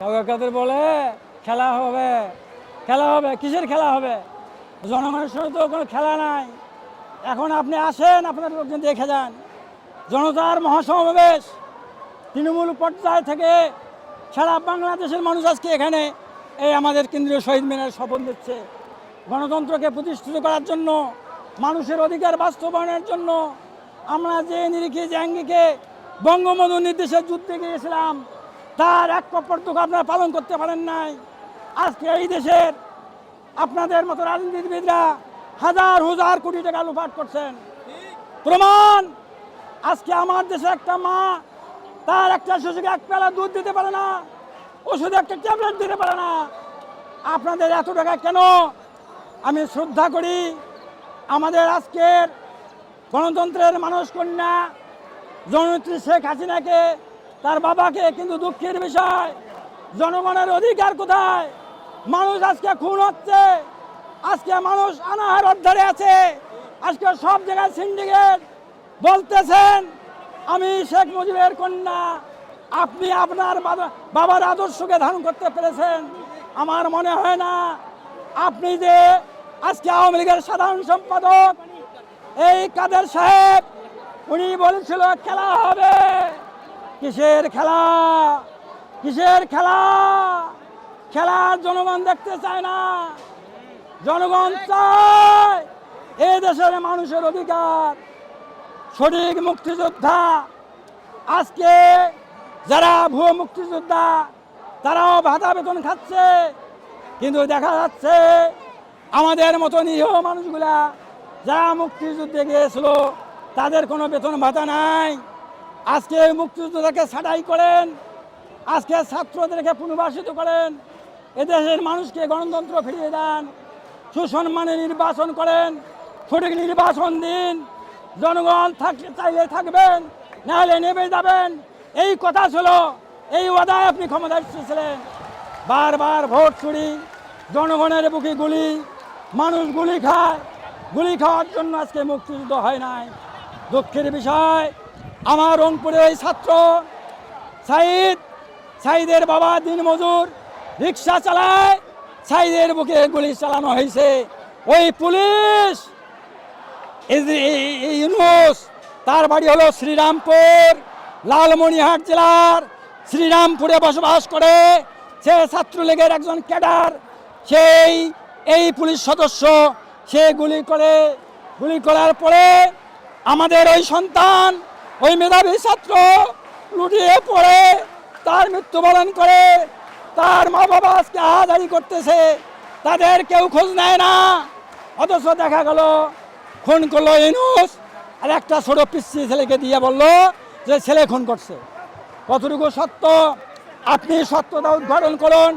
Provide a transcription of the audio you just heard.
কাদের বলে খেলা হবে। খেলা হবে, কিসের খেলা হবে? জনগণের সঙ্গে তো কোনো খেলা নাই। এখন আপনি আসেন আপনার লোকজন দেখে যান। জনতার মহাসমাবেশ তৃণমূল পর্যায় থেকে সারা বাংলাদেশের মানুষ আজকে এখানে এই আমাদের কেন্দ্রীয় শহীদ মিনার শপথ দিচ্ছে গণতন্ত্রকে প্রতিষ্ঠিত করার জন্য, মানুষের অধিকার বাস্তবায়নের জন্য আমরা যে নিরিখে জাঙ্গিকে বঙ্গবন্ধু নির্দেশের যুদ্ধে গিয়েছিলাম তার এক কপর্তক আপনারা পালন করতে পারেন নাই। আজকে এই দেশের আপনাদের মতো রাজনীতিবিদরা হাজার হাজার কোটি টাকা লুপাট করছেন। প্রমাণ, আজকে আমার দেশে একটা মা, তার একটা শিশুকে এক পেলা দুধ দিতে পারে না, ওষুধে একটা ট্যাবলেট দিতে পারে না। আপনাদের এত টাকা কেন? আমি শ্রদ্ধা করি আমাদের আজকের গণতন্ত্রের মানুষ কন্যা জননেত্রী শেখ হাসিনাকে তার বাবাকে কিন্তু দুঃখের বিষয়। জনগণের অধিকার কোথায়? মানুষ আজকে খুন হচ্ছে। আজকে মানুষ অনাহার অধ্যারে আছে। আজকে সব জায়গায় সিন্ডিকেট বলতেছেন, আমি শেখ মুজিবের কন্যা। আপনি আপনার বাবার আদর্শকে ধারণ করতে পেরেছেন। আমার মনে হয় না আপনি যে আজকে আওয়ামী লীগের সাধারণ সম্পাদক, এই কাদের সাহেব, উনি বলেছিল খেলা হবে। কিসের খেলা? কিসের খেলা? খেলার জনগণ দেখতে চায় না। জনগণ চায় এ দেশের মানুষের অধিকার। সঠিক মুক্তিযোদ্ধা। আজকে যারা ভুয়ো মুক্তিযোদ্ধা, তারাও ভাতা বেতন খাচ্ছে। কিন্তু দেখা যাচ্ছে আমাদের মতো নিরীহ মানুষগুলা, যারা মুক্তিযুদ্ধে গিয়েছিল, তাদের কোনো বেতন ভাতা নাই। আজকে এই মুক্তিযোদ্ধাকে ছাঁটাই করেন, আজকে ছাত্রদেরকে পুনর্বাসিত করেন, এদেশের মানুষকে গণতন্ত্র ফিরিয়ে দেন, সুসম্মানে নির্বাচন করেন, সঠিক নির্বাচন দিন, জনগণ থাকতে চাইলে থাকবেন, নাহলে নেমে যাবেন। এই কথা ছিল, এই ওয়াদায় আপনি ক্ষমতায় ছিলেন বারবার ভোট চুরি, জনগণের বুকে গুলি, মানুষ গুলি খায়, গুলি খাওয়ার জন্য আজকে মুক্তিযুদ্ধ হয় নাই। দুঃখের বিষয় আমার রংপুরে ওই ছাত্র সাইদ, সাইদের বাবা দিনমজুর, রিক্সা চালায়, সাইদের বুকে গুলি চালানো হয়েছে। ওই পুলিশ ইউনুস, তার বাড়ি হলো শ্রীরামপুর, লালমনিহাট জেলার শ্রীরামপুরে বসবাস করে। সে ছাত্রলীগের একজন ক্যাডার, সেই, এই পুলিশ সদস্য, সে গুলি করে, গুলি করার পরে আমাদের ওই সন্তান ওই মেধাবী ছাত্র লুটিয়ে পড়ে, তার মৃত্যুবরণ করে, তার মা বাবা আজকে আহাজারি করতেছে, তাদের কেউ খোঁজ নেয় না। অথচ দেখা গেল, খুন করল ইনুস আর একটা ছোট পিসি ছেলেকে দিয়ে বলল যে ছেলে খুন করছে। কতটুকু সত্য? আপনি সত্যতা উদ্ঘাটন করুন।